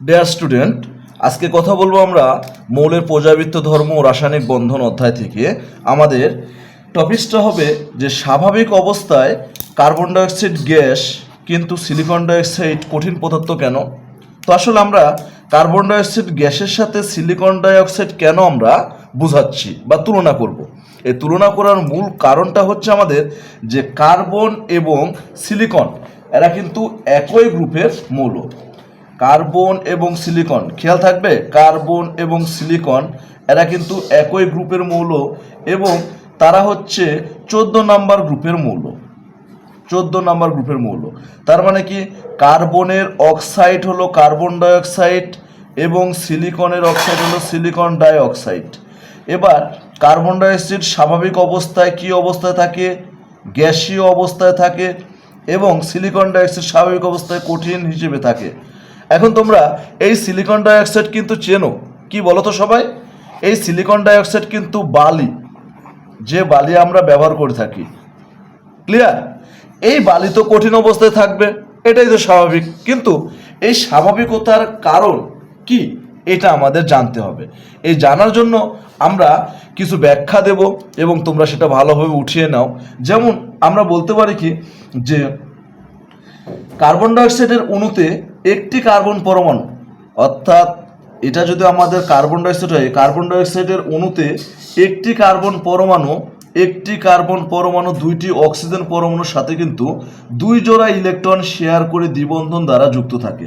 Dear student আজকে কথা বলব আমরা মৌলের প্রজাবৃত্ত ধর্ম ও রাসায়নিক বন্ধন অধ্যায় থেকে। আমাদের টপিকসটা হবে যে স্বাভাবিক অবস্থায় কার্বন ডাইঅক্সাইড গ্যাস কিন্তু সিলিকন ডাইঅক্সাইড কঠিন পদার্থ কেন? তো আসলে আমরা কার্বন ডাইঅক্সাইড গ্যাসের সাথে সিলিকন ডাইঅক্সাইড কেন আমরা বুঝাচ্ছি বা তুলনা করব। এই তুলনা করার মূল কারণটা হচ্ছে আমাদের যে কার্বন এবং সিলিকন, এরা কিন্তু একই গ্রুপের মৌল। কার্বন এবং সিলিকন। খেয়াল থাকবে, কার্বন এবং সিলিকন, এরা কিন্তু একই গ্রুপের মৌল এবং তারা হচ্ছে চোদ্দ নাম্বার গ্রুপের মৌল। চোদ্দ নাম্বার গ্রুপের মৌল। তার মানে কি? কার্বনের অক্সাইড হলো কার্বন ডাইঅক্সাইড এবং সিলিকনের অক্সাইড হলো সিলিকন ডাইঅক্সাইড। এবার, কার্বন ডাইঅক্সাইড স্বাভাবিক অবস্থায় কি অবস্থায় থাকে? গ্যাসীয় অবস্থায় থাকে এবং সিলিকন ডাইঅক্সাইড স্বাভাবিক অবস্থায় কঠিন হিসেবে থাকে। এখন তোমরা এই সিলিকন ডাইঅক্সাইড কিন্তু চেনো। কি বলো তো সবাই? এই সিলিকন ডাইঅক্সাইড কিন্তু বালি, যে বালি আমরা ব্যবহার করে থাকি। ক্লিয়ার এই বালি তো কঠিন অবস্থায় থাকবে, এটাই তো স্বাভাবিক। কিন্তু এই স্বাভাবিকতার কারণ কি? এটা আমাদের জানতে হবে। এই জানার জন্য আমরা কিছু ব্যাখ্যা দেব এবং তোমরা সেটা ভালোভাবে উঠিয়ে নাও। যেমন আমরা বলতে পারি কি? যে কার্বন ডাইঅক্সাইডের অণুতে একটি কার্বন পরমাণু, অর্থাৎ এটা যদি আমাদের কার্বন ডাইঅক্সাইড হয় কার্বন ডাইঅক্সাইডের অণুতে একটি কার্বন পরমাণু, একটি কার্বন পরমাণু, দুইটি অক্সিজেন পরমাণুর সাথে কিন্তু দুই জোড়া ইলেকট্রন শেয়ার করে দ্বিবন্ধন দ্বারা যুক্ত থাকে।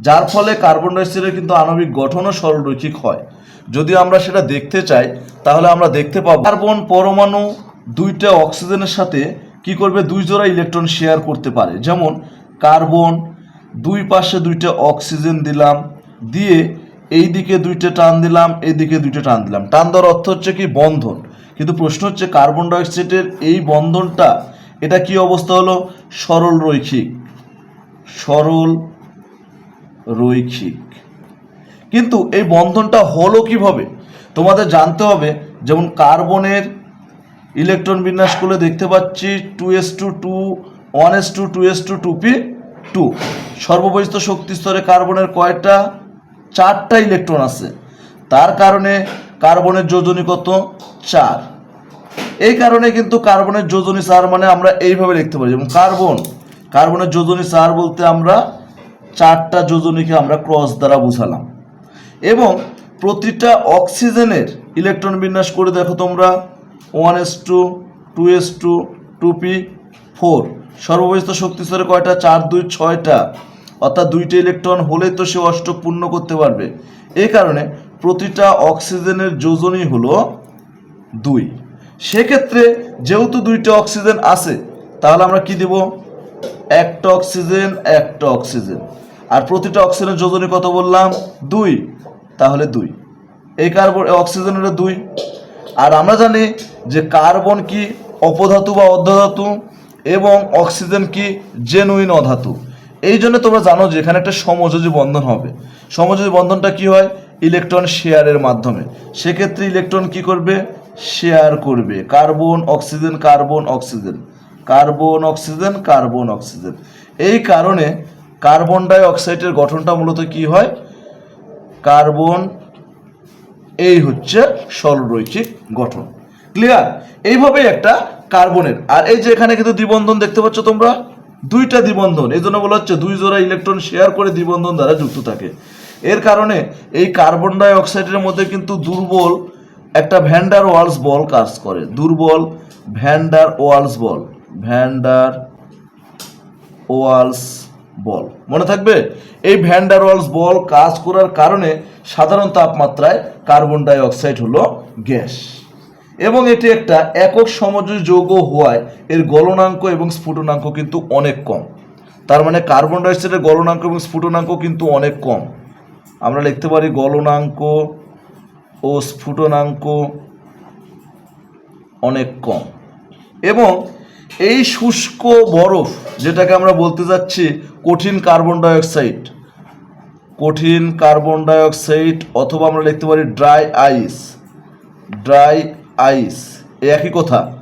যার ফলে কার্বন ডাইঅক্সাইডের কিন্তু আণবিক গঠনও সরলরৈখিক হয়। যদি আমরা সেটা দেখতে চাই, তাহলে আমরা দেখতে পাবো কার্বন পরমাণু দুইটা অক্সিজেনের সাথে কি করবে? দুই জোড়া ইলেকট্রন শেয়ার করতে পারে। যেমন কার্বন দুই পাশে দুইটা অক্সিজেন দিলাম, দিয়ে এই দিকে দুইটা টান দিলাম এই দিকে দুইটা টান দিলাম। টান দেওয়ার অর্থ হচ্ছে কি? বন্ধন। কিন্তু প্রশ্ন হচ্ছে কার্বন ডাইঅক্সাইডের এই বন্ধনটা, এটা কি অবস্থা হলো? সরল রৈখিক। সরল রৈখিক। কিন্তু এই বন্ধনটা হলো কীভাবে? তোমাদের জানতে হবে, যেমন কার্বনের ইলেকট্রন বিন্যাস করলে দেখতে পাচ্ছি, two S two two, one S two two S two two P two. সর্ববহিষ্ঠ শক্তি স্তরে কার্বনের কয়টা? চারটা ইলেকট্রন আছে। তার কারণে কার্বনের যোজনী কত? চার। এই কারণে কিন্তু কার্বনের যোজনী চার মানে আমরা এইভাবে লিখতে পারি। যেমন কার্বন। কার্বনের যোজনী চার বলতে আমরা চারটা যোজনীকে আমরা ক্রস দ্বারা বুঝালাম। এবং প্রতিটা অক্সিজেনের ইলেকট্রন বিন্যাস করে দেখো তোমরা। One S two two S two two P, four. সর্ববহিষ্ঠ শক্তি স্তরে কয়টা? চার, দুই, ছয়টা। অর্থাৎ দুইটা ইলেকট্রন হলেই তো সে অষ্টক পূর্ণ করতে পারবে। এই কারণে প্রতিটা অক্সিজেনের যোজনই হলো দুই। সেক্ষেত্রে যেহেতু দুইটা অক্সিজেন আছে, তাহলে আমরা কি দিব? একটা অক্সিজেন একটা অক্সিজেন। আর প্রতিটা অক্সিজেনের যোজনী কত বললাম? দুই। তাহলে দুই। এই কার্বন অক্সিজেনের দুই। আর আমরা জানি যে কার্বন কি? অপধাতু বা অর্ধধাতু। এবং অক্সিজেন কি? জেনুইন অধাতু। এই জন্য তোমরা জানো যে এখানে একটা সমযোজী বন্ধন হবে। সমযোজী বন্ধনটা কি হয়? ইলেকট্রন শেয়ারের মাধ্যমে। সেক্ষেত্রে ইলেকট্রন কি করবে? শেয়ার করবে। Carbon oxygen carbon oxygen carbon oxygen carbon oxygen এই কারণে কার্বন ডাই অক্সাইডের গঠনটা মূলত কি হয়? কার্বন এই হচ্ছে সরলরৈখিক গঠন। ক্লিয়ার এইভাবেই একটা কার্বনের। আর এই যে এখানে কিন্তু দ্বিবন্ধন দেখতে পাচ্ছ তোমরা? দুইটা দ্বিবন্ধন। এই জন্য বলা হচ্ছে দুই জোড়া ইলেকট্রন শেয়ার করে দ্বিবন্ধন দ্বারা যুক্ত থাকে। এর কারণে এই কার্বন ডাই অক্সাইডের মধ্যে কিন্তু দুর্বল একটা ভ্যান্ডার ওয়ালস বল কাজ করে। দুর্বল ভ্যান্ডার ওয়ালস বল। ভ্যান্ডার ওয়ালস বল। মনে থাকবে? এই ভ্যান্ডার ওয়ালস বল কাজ করার কারণে সাধারণ তাপমাত্রায় কার্বন ডাই অক্সাইড হলো গ্যাস। এবং এটি একটা একক সমযোজী যৌগ হওয়ায় এর গলনাঙ্ক এবং স্ফুটনাঙ্ক কিন্তু অনেক কম। তার মানে কার্বন ডাইঅক্সাইডের গলনাঙ্ক এবং স্ফুটনাঙ্ক কিন্তু অনেক কম। আমরা লিখতে পারি গলনাঙ্ক ও স্ফুটনাঙ্ক অনেক কম। এবং এই শুষ্ক বরফ যেটাকে আমরা বলতে যাচ্ছি, কঠিন কার্বন ডাইঅক্সাইড কঠিন কার্বন ডাইঅক্সাইড অথবা আমরা লিখতে পারি ড্রাই আইস ড্রাই আইস এই একই কথা।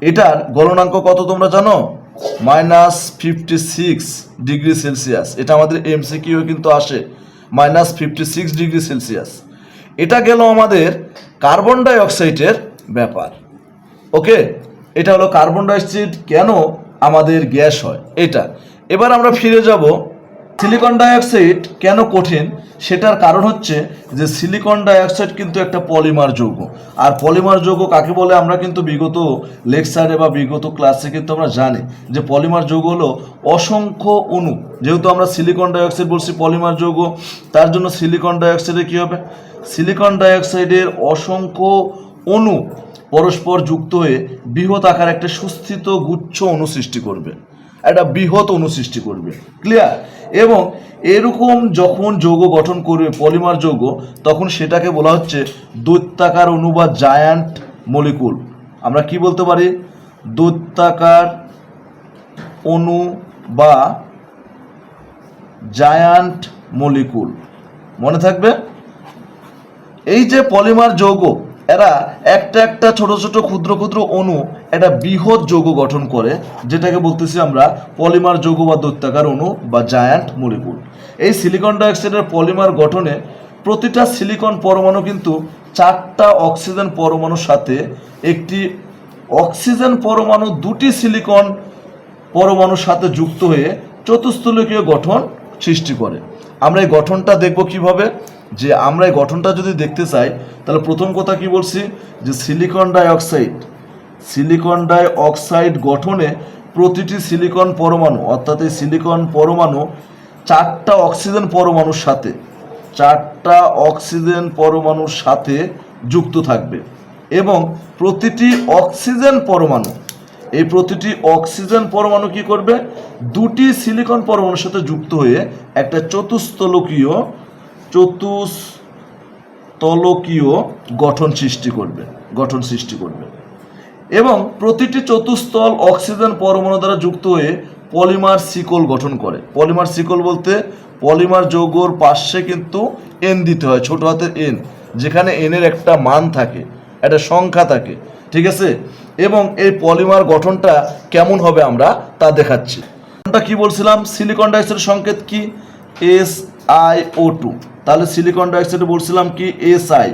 এটার গলনাঙ্ক কত তোমরা জানো? Minus fifty six degree Celsius. এটা আমাদের এমসিকিউ কিন্তু আসে। Minus fifty six degree Celsius. এটা গেল আমাদের কার্বন ডাইঅক্সাইডের ব্যাপার। ওকে? এটা হলো কার্বন ডাইঅক্সাইড। কেন আমাদের গ্যাস হয়? এটা। এবার আমরা ফিরে যাব সিলিকন ডাইঅক্সাইড কেন কঠিন? সেটার কারণ হচ্ছে যে সিলিকন ডাইঅক্সাইড কিন্তু একটা পলিমার যৌগ। আর পলিমার যৌগ কাকে বলে? আমরা কিন্তু বিগত লেকচারে বা বিগত ক্লাসে কিন্তু আমরা জানি যে পলিমার যৌগ হলো অসংখ্য অণু। যেহেতু আমরা সিলিকন ডাইঅক্সাইড বলছি পলিমার যৌগ, তার জন্য সিলিকন ডাইঅক্সাইডে কী হবে? সিলিকন ডাইঅক্সাইডের অসংখ্য অণু পরস্পর যুক্ত হয়ে বৃহৎ আকার একটা সুস্থিত গুচ্ছ অণু সৃষ্টি করবে। একটা বৃহৎ অণু সৃষ্টি করবে। ক্লিয়ার এবং এরকম যখন যৌগ গঠন করবে, পলিমার যৌগ, তখন সেটাকে বলা হচ্ছে দৈত্যাকার অণু বা জায়ান্ট মলিকুল আমরা কি বলতে পারি? দৈত্যাকার অণু বা জায়ান্ট মলিকুল মনে থাকবে? এই যে পলিমার যৌগ এরা একটা একটা ছোট ছোট ক্ষুদ্র ক্ষুদ্র অণু একটা বৃহৎ যৌগ গঠন করে, যেটাকে বলতেছি আমরা পলিমার যৌগ বা দৈত্যাকার অণু বা জায়ান্ট মলিকুল এই সিলিকন ডাইঅক্সাইডের পলিমার গঠনে প্রতিটা সিলিকন পরমাণু কিন্তু চারটা অক্সিজেন পরমাণুর সাথে একটি অক্সিজেন পরমাণু দুটি সিলিকন পরমাণুর সাথে যুক্ত হয়ে চতুস্থলকীয় গঠন সৃষ্টি করে। আমরা এই গঠনটা দেখব কীভাবে? যে আমরা এই গঠনটা যদি দেখতে চাই, তাহলে প্রথম কথা কি বলছি? যে silicon dioxide, silicon dioxide গঠনে প্রতিটি সিলিকন পরমাণু, অর্থাৎ এই সিলিকন পরমাণু চারটা অক্সিজেন পরমাণুর সাথে, চারটা অক্সিজেন পরমাণুর সাথে যুক্ত থাকবে। এবং প্রতিটি অক্সিজেন পরমাণু, এই প্রতিটি অক্সিজেন পরমাণু কি করবে? দুটি সিলিকন পরমাণুর সাথে যুক্ত হয়ে একটা চতুস্থলকীয় চতুস্তলকীয় গঠন সৃষ্টি করবে, গঠন সৃষ্টি করবে। এবং প্রতিটি চতুস্থল অক্সিজেন পরমাণু দ্বারা যুক্ত হয়ে পলিমার সিকল গঠন করে। পলিমার সিকল বলতে পলিমার যৌগর পাশে কিন্তু এন দিতে হয়, ছোট হাতের এন যেখানে এনের একটা মান থাকে, একটা সংখ্যা থাকে, ঠিক আছে? এবং এই পলিমার গঠনটা কেমন হবে আমরা তা দেখাচ্ছি। কি বলছিলাম? সিলিকন ডাইঅক্সাইডের সংকেত কি? এস আই ও টু তাহলে সিলিকন ডাইঅক্সাইডে বলছিলাম কি? এস আই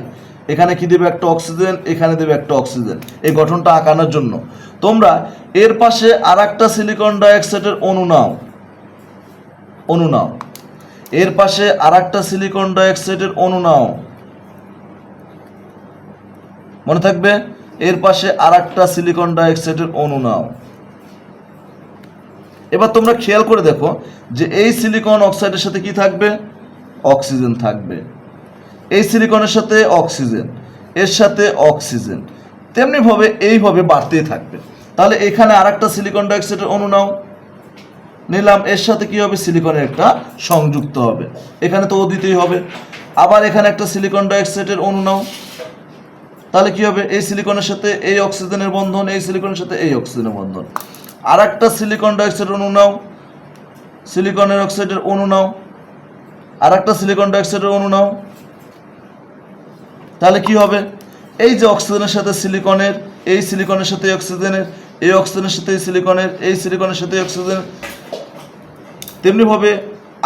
এখানে কি দেবে একটা অক্সিজেন এখানে দেবে একটা অক্সিজেন এই গঠনটা আঁকানোর জন্য। তোমরা এর পাশে আর একটা সিলিকন ডাইঅক্সাইডের অণু নাও। নাও। এর পাশে আর একটা সিলিকন ডাইঅক্সাইডের অণু নাও। মনে থাকবে? এর পাশে আর একটা সিলিকন ডাইঅক্সাইডের অণু নাও। এবার তোমরা খেয়াল করে দেখো যে এই সিলিকন অক্সাইডের সাথে কি থাকবে? অক্সিজেন থাকবে। এই সিলিকনের সাথে অক্সিজেন, এর সাথে অক্সিজেন, তেমনিভাবে এইভাবে বাড়তেই থাকবে। তাহলে এখানে আর একটা সিলিকন ডাইঅক্সাইডের অণু নাও। নিলাম, এর সাথে কি হবে? সিলিকনের একটা সংযুক্ত হবে। এখানে তো ও দিতেই হবে। আবার এখানে একটা সিলিকন ডাইঅক্সাইডের অণু নাও। তাহলে কি হবে? এই সিলিকনের সাথে এই অক্সিজেনের বন্ধন, এই সিলিকনের সাথে এই অক্সিজেনের বন্ধন। আর একটা সিলিকন ডাইঅক্সাইড অণু নাও। সিলিকনের অক্সাইডের অণু নাও। আর একটা সিলিকন ডাইঅক্সাইডের অণু নাও। তাহলে কি হবে? এই যে অক্সিজেনের সাথে সিলিকনের এই সিলিকনের সাথে অক্সিজেনের এই অক্সিজেনের সাথে সিলিকনের এই সিলিকনের সাথে অক্সিজেন তেমনিভাবে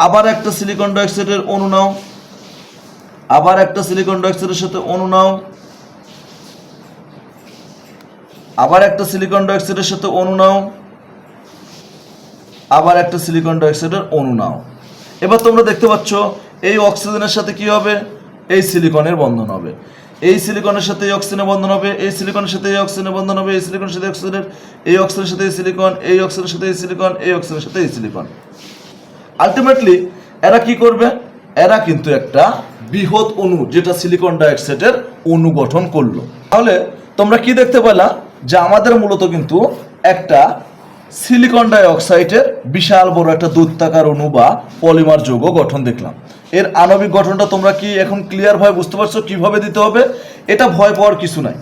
আবার একটা সিলিকন ডাইঅক্সাইডের অণু নাও। আবার একটা সিলিকন ডাইঅক্সাইডের সাথে অণু নাও। আবার একটা সিলিকন ডাইঅক্সাইডের সাথে অণু নাও। আবার একটা সিলিকন ডাইঅক্সাইডের অণু নাও। এবার তোমরা দেখতে পাচ্ছ, এই অক্সিজেনের সাথে কি হবে? এই সিলিকনের বন্ধন হবে। এই সিলিকনের সাথে এই অক্সিজেনের বন্ধন হবে, এই সিলিকনের সাথে এই অক্সিজেনের বন্ধন হবে, এই সিলিকনের সাথে অক্সিজেনের, এই অক্সিজেনের সাথে এই সিলিকন, এই অক্সিজেনের সাথে এই সিলিকন, এই অক্সিজেনের সাথে এই সিলিকন। আলটিমেটলি এরা কি করবে? এরা কিন্তু একটা বৃহৎ অণু যেটা সিলিকন ডাইঅক্সাইডের অণু গঠন করল। তাহলে তোমরা কি দেখতে পেলা? যে আমাদের মূলত কিন্তু একটা সিলিকন ডাইঅক্সাইডের বিশাল বড় একটা দৈত্যাকার অণু বা পলিমার যৌগ গঠন দেখলাম। এর আণবিক গঠনটা তোমরা কি এখন ক্লিয়ার ভাবে বুঝতে পারছ? কীভাবে দিতে হবে? এটা ভয় পাওয়ার কিছু নাই।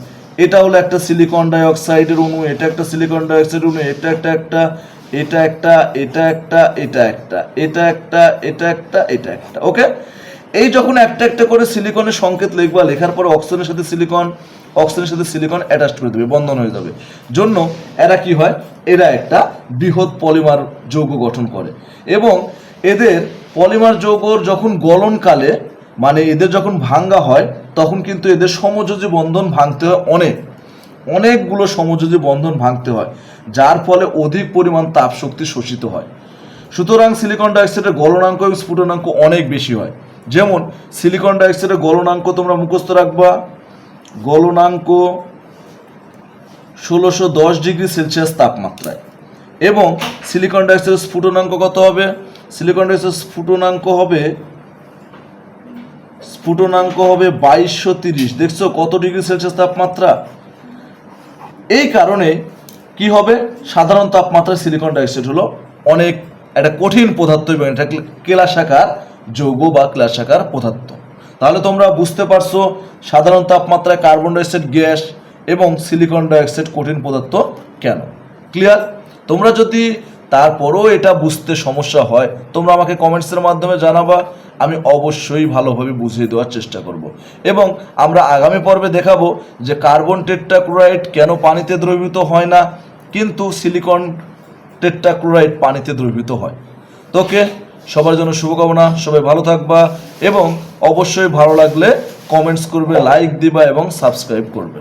এটা হলো একটা সিলিকন ডাইঅক্সাইডের অণু, এটা একটা সিলিকন ডাইঅক্সাইড অণু, এটা একটা একটা, এটা একটা এটা একটা এটা একটা এটা একটা এটা একটা এটা একটা ওকে এই যখন একটা একটা করে সিলিকনের সংকেত লিখবা, লেখার পরে অক্সিজেনের সাথে সিলিকন অক্সিজেনের সাথে সিলিকন অ্যাটাচ করে দেবে, বন্ধন হয়ে যাবে। জন্য এরা কি হয়? এরা একটা বৃহৎ পলিমার যৌগ গঠন করে। এবং এদের পলিমার যৌগর যখন গলনকালে মানে এদের যখন ভাঙ্গা হয়, তখন কিন্তু এদের সমযোজী বন্ধন ভাঙতে হয় অনেক। অনেকগুলো সমযোজী বন্ধন ভাঙতে হয়, যার ফলে অধিক পরিমাণ তাপ শক্তি শোষিত হয়। সুতরাং সিলিকন ডাইঅক্সাইডের গলনাঙ্ক এবং স্ফুটনাঙ্ক অনেক বেশি হয়। যেমন সিলিকন ডাইঅক্সাইডের গলনাঙ্ক তোমরা মুখস্থ রাখবা গলনাঙ্ক ষোলোশো দশ ডিগ্রি সেলসিয়াস তাপমাত্রায়। এবং সিলিকন ডাইঅক্সাইডের স্ফুটনাঙ্ক কত হবে? সিলিকন ডাইঅক্সাইডের স্ফুটনাঙ্ক হবে স্ফুটনাঙ্ক হবে বাইশশো তিরিশ। দেখছ কত ডিগ্রি সেলসিয়াস তাপমাত্রা? এই কারণে কি হবে? সাধারণ তাপমাত্রায় সিলিকন ডাইঅক্সাইড হলো অনেক, একটা কঠিন পদার্থ এবং এটা কেলাসাকার যৌগ বা কেলাসাকার পদার্থ। তাহলে তোমরা বুঝতে পারছ সাধারণ তাপমাত্রায় কার্বন ডাইঅক্সাইড গ্যাস এবং সিলিকন ডাইঅক্সাইড কঠিন পদার্থ কেন? ক্লিয়ার তোমরা যদি তারপরও এটা বুঝতে সমস্যা হয়, তোমরা আমাকে কমেন্টসের মাধ্যমে জানাবা, আমি অবশ্যই ভালোভাবে বুঝিয়ে দেওয়ার চেষ্টা করব। এবং আমরা আগামী পর্বে দেখাবো যে কার্বন টেট্রাক্লোরাইড কেন পানিতে দ্রবীভূত হয় না, কিন্তু সিলিকন টেট্রাক্লোরাইড পানিতে দ্রবীভূত হয়। তোকে সবার জন্য শুভকামনা, সবাই ভালো থাকবা এবং অবশ্যই ভালো লাগলে কমেন্টস করবে লাইক দিবা এবং সাবস্ক্রাইব করবে।